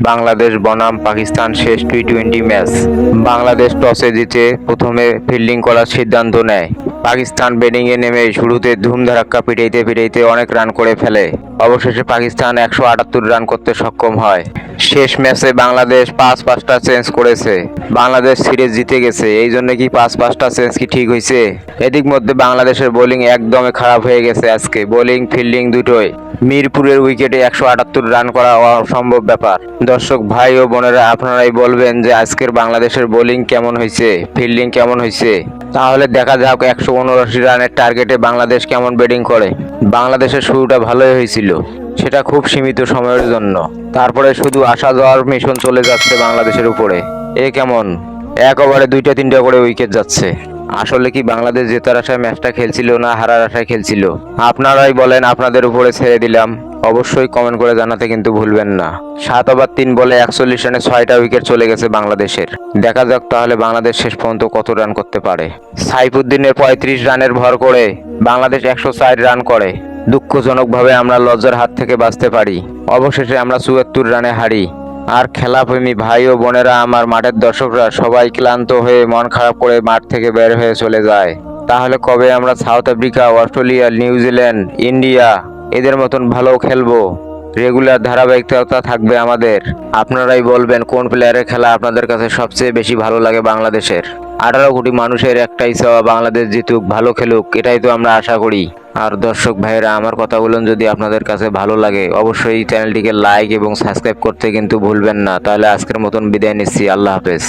বাংলাদেশ, বনাম, পাকিস্তান শেষ T twenty match. Bangladesh টসে জিতে প্রথমে ফিল্ডিং করার সিদ্ধান্ত নেয়। পাকিস্তান ব্যাটিংয়ে নেমে শুরুতে ধুমধারাক্কা পিটাইতে পিটাইতে অনেক রান করে ফেলে। অবশেষে পাকিস্তান একশো আটাত্তর রান করতে সক্ষম হয়। শেষ ম্যাচে বাংলাদেশ পাঁচ পাঁচটা চেঞ্জ করেছে। বাংলাদেশ সিরিজ জিতে গেছে। এই জন্য কি পাঁচ পাঁচটা চেঞ্জ কি ঠিক হয়েছে? এদিক মধ্যে বাংলাদেশের বোলিং একদমই খারাপ হয়ে গেছে আজকে। বোলিং ফিল্ডিং দুটোই। মিরপুরের উইকেটে একশো আটাত্তর রান করা অসম্ভব ব্যাপার। দর্শক, ভাই ও বোনেরা, আপনারাই বলবেন যে আজকের বাংলাদেশের বোলিং কেমন হয়েছে? ফিল্ডিং কেমন হয়েছে? তাহলে দেখা যাক একশো উনআশি রানের টার্গেটে বাংলাদেশ কেমন ব্যাটিং করে। বাংলাদেশের শুরুটা ভালোই হয়েছিল। সেটা খুব সীমিত সময়ের জন্য। তারপরে শুধু আসা যাওয়ার মিশন চলে যাচ্ছে বাংলাদেশের উপরে। এ কেমন? এক ওভারে দুইটা, তিনটা করে উইকেট যাচ্ছে। আসলে কি বাংলাদেশ জেতার আশায় ম্যাচটা খেলছিল না হারার আশায় খেলছিল? আপনারাই বলেন, আপনাদের উপরে ছেড়ে দিলাম। অবশ্যই কমেন্ট করে জানাতে কিন্তু ভুলবেন না। সাত ওভার তিন বলে একচল্লিশ রানে ছয়টা উইকেট চলে গেছে বাংলাদেশের। দেখা যাক তাহলে বাংলাদেশ শেষ পর্যন্ত কত রান করতে পারে। সাইফুদ্দিনের পঁয়ত্রিশ রানের ভর করে বাংলাদেশ একশো চার রান করে। দুঃখজনকভাবে আমরা লজ্জার হাত থেকে বাঁচতে পারি। অবশেষে আমরা চুয়াত্তর রানে হারি। আর খেলাপ্রেমী ভাই ও বোনেরা আমার মাঠের দর্শকরা সবাই ক্লান্ত হয়ে মন খারাপ করে মাঠ থেকে বের হয়ে চলে যায়। তাহলে কবে আমরা South Africa, Australia New Zealand India এদের মতন ভালো খেলব? রেগুলার ধারাবাহিকতা থাকবে আমাদের। আপনারাই বলবেন কোন প্লেয়ারের খেলা আপনাদের কাছে সবচেয়ে বেশি ভালো লাগে বাংলাদেশের। আঠারো কোটি মানুষের একটাই চাওয়া বাংলাদেশ জিতুক, ভালো খেলুক, এটাই তো আমরা আশা করি। আর দর্শক ভাইয়েরা, আমার কথাগুলো যদি আপনাদের কাছে ভালো লাগে, অবশ্যই চ্যানেলটিকে লাইক এবং সাবস্ক্রাইব করতে কিন্তু ভুলবেন না। তাহলে আজকের মতন বিদায় নিচ্ছি। আল্লাহ হাফেজ।